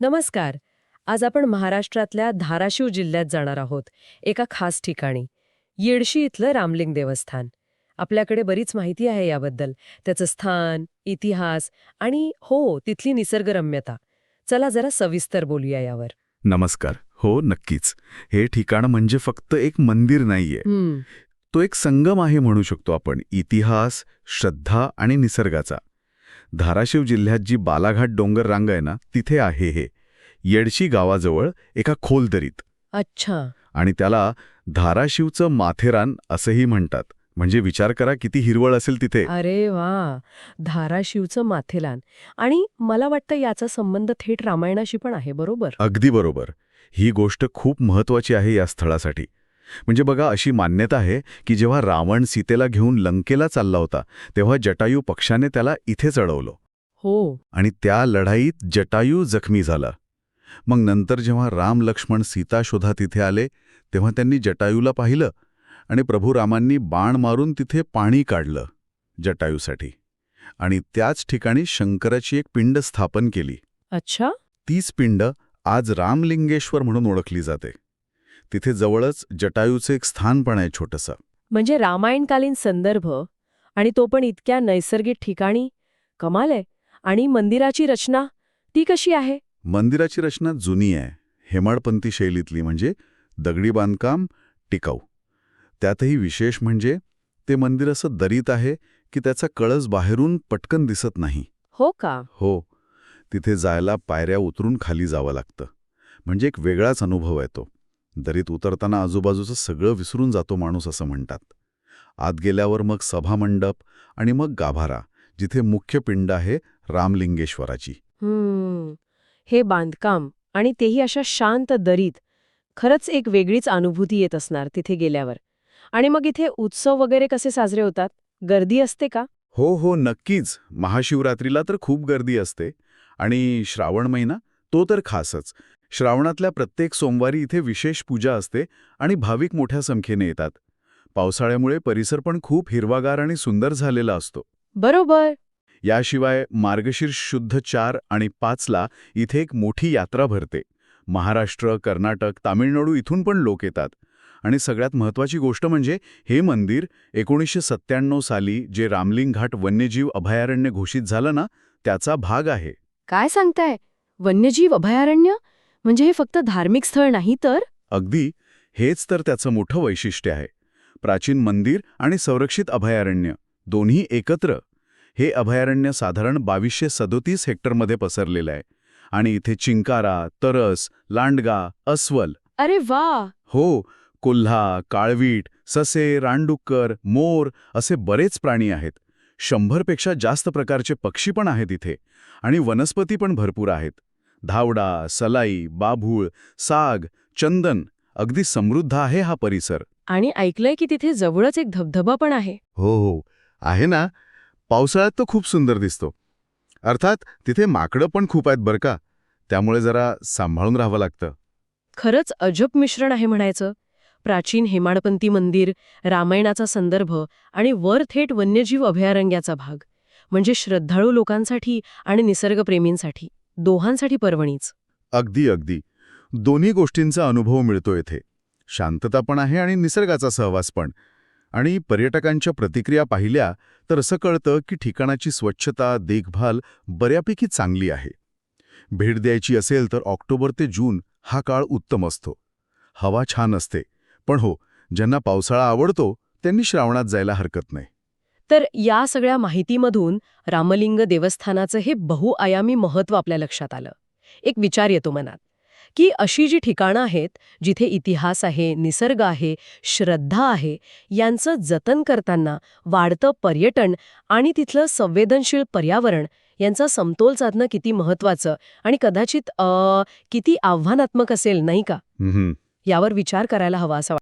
नमस्कार. आज आपण महाराष्ट्रातल्या धाराशिव जिल्ह्यात जाणार आहोत. एका खास ठिकाणी. येडशी इथलं रामलिंग देवस्थान. आपल्याकडे बरीच माहिती आहे याबद्दल. त्याचं स्थान इतिहास आणि हो तिथली निसर्गरम्यता. चला जरा सविस्तर बोलूया यावर. नमस्कार. हो नक्कीच. हे ठिकाण म्हणजे फक्त एक मंदिर नाहीये. तो एक संगम आहे म्हणू शकतो आपण. इतिहास श्रद्धा आणि निसर्गाचा. धाराशिव जिल्ह्यात जी बालाघाट डोंगर रांग आहे ना तिथे आहे हे. येडशी गावाजवळ एका खोल दरीत. अच्छा. आणि त्याला धाराशिवचं माथेरान असंही म्हणतात. म्हणजे विचार करा किती हिरवळ असेल तिथे. अरे वा! धाराशिवचं माथेलान आणि मला वाटतं याचा संबंध थेट रामायणाशी पण आहे बरोबर? अगदी बरोबर. ही गोष्ट खूप महत्वाची आहे या स्थळासाठी. म्हणजे बघा अशी मान्यता आहे की जेव्हा रावण सीतेला घेऊन लंकेला चालला होता तेव्हा जटायू पक्षाने त्याला इथे चढवलं हो. आणि त्या लढाईत जटायू जखमी झाला. मग नंतर जेव्हा राम लक्ष्मण सीता शोधात इथे आले तेव्हा त्यांनी जटायूला पाहिलं आणि प्रभू रामांनी बाण मारून तिथे पाणी काढलं जटायूसाठी. आणि त्याच ठिकाणी शंकराची एक पिंड स्थापन केली. अच्छा. तीच पिंड आज रामलिंगेश्वर म्हणून ओळखली जाते. तिथे जवळच जटायूचं एक स्थान पण आहे छोटंसं. म्हणजे रामायणकालीन संदर्भ आणि तो पण इतक्या नैसर्गिक ठिकाणी? कमाल आहे. आणि मंदिराची रचना? ती कशी आहे? मंदिराची रचना जुनी आहे. हेमाडपंथी शैलीतली म्हणजे दगडी बांधकाम टिकाऊ. त्यातही विशेष म्हणजे ते मंदिर असं दरीत आहे की त्याचा कळस बाहेरून पटकन दिसत नाही. हो का? हो. तिथे जायला पायऱ्या उतरून खाली जावं लागतं. म्हणजे एक वेगळाच अनुभव आहे तो. दरीत उतरताना आजूबाजूचं सगळं विसरून जातो माणूस असं म्हणतात. आत गेल्यावर मग सभामंडप आणि मग गाभारा जिथे मुख्य पिंड आहे रामलिंगेश्वराची. हे बांधकाम आणि तेही अशा शांत दरीत खरंच एक वेगळीच अनुभूती येत असणार तिथे गेल्यावर. आणि मग इथे उत्सव वगैरे कसे साजरे होतात? गर्दी असते का? हो हो नक्कीच. महाशिवरात्रीला तर खूप गर्दी असते. आणि श्रावण महिना तो तर खासच. श्रावणातल्या प्रत्येक सोमवारी इथे विशेष पूजा असते आणि भाविक मोठ्या संख्येने येतात. पावसाळ्यामुळे परिसर पण खूप हिरवागार आणि सुंदर झालेला असतो. बरोबर. याशिवाय मार्गशीर्ष शुद्ध चार आणि पाचला इथे एक मोठी यात्रा भरते. महाराष्ट्र कर्नाटक तामिळनाडू इथून पण लोक येतात. आणि सगळ्यात महत्त्वाची गोष्ट म्हणजे हे मंदिर एकोणीसशे सत्त्याण्णव साली जे रामलिंग घाट वन्यजीव अभयारण्य घोषित झालं ना त्याचा भाग आहे. काय सांगताय? वन्यजीव अभयारण्य? म्हणजे हे फक्त धार्मिक स्थळ नाही तर? अगदी. हेच तर त्याचं मोठं वैशिष्ट्य आहे. प्राचीन मंदिर आणि संरक्षित अभयारण्य दोन्ही एकत्र. हे अभयारण्य साधारण बावीसशे सदोतीस हेक्टरमध्ये पसरलेलं आहे. आणि इथे चिंकारा तरस लांडगा अस्वल. अरे वा! हो कोल्हा काळवीट ससे रानडुक्कर मोर असे बरेच प्राणी आहेत. शंभरपेक्षा जास्त प्रकारचे पक्षी पण आहेत इथे. आणि वनस्पती पण भरपूर आहेत. धावडा सलाई बाभूळ साग चंदन अगदी समृद्ध आहे हा परिसर. आणि ऐकलंय की तिथे जवळच एक धबधबा पण आहे. हो हो. आहे ना? पावसाळ्यात तो खूप सुंदर दिसतो. अर्थात तिथे माकडं पण खूप आहेत बरं का? त्यामुळे जरा सांभाळून राहावं लागतं. खरंच अजब मिश्रण आहे म्हणायचं. प्राचीन हेमाडपंथी मंदिर रामायणाचा संदर्भ आणि वर थेट वन्यजीव अभयारण्याचा भाग. म्हणजे श्रद्धाळू लोकांसाठी आणि निसर्गप्रेमींसाठी. दोहांसाठी पर्वणीच. अगदी अगदी. दोन्ही गोष्टींचा अनुभव मिळतो येथे. शांतता पण आहे आणि निसर्गाचा सहवास पण. आणि पर्यटकांच्या प्रतिक्रिया पाहिल्या तर असं कळतं की ठिकाणाची स्वच्छता देखभाल बऱ्यापैकी चांगली आहे. भेट द्यायची असेल तर ऑक्टोबर ते जून हा काळ उत्तम असतो. हवा छान असते. पण हो ज्यांना पावसाळा आवडतो त्यांनी श्रावणात जायला हरकत नाही. तर या सगळ्या माहितीमधून रामलिंग देवस्थानाचं हे बहुआयामी महत्त्व आपल्या लक्षात आलं. एक विचार येतो मनात की अशी जी ठिकाणं आहेत जिथे इतिहास आहे निसर्ग आहे श्रद्धा आहे यांचं जतन करताना वाढतं पर्यटन आणि तिथलं संवेदनशील पर्यावरण यांचा समतोल साधणं किती महत्त्वाचं आणि कदाचित किती आव्हानात्मक असेल नाही का? यावर विचार करायला हवा असं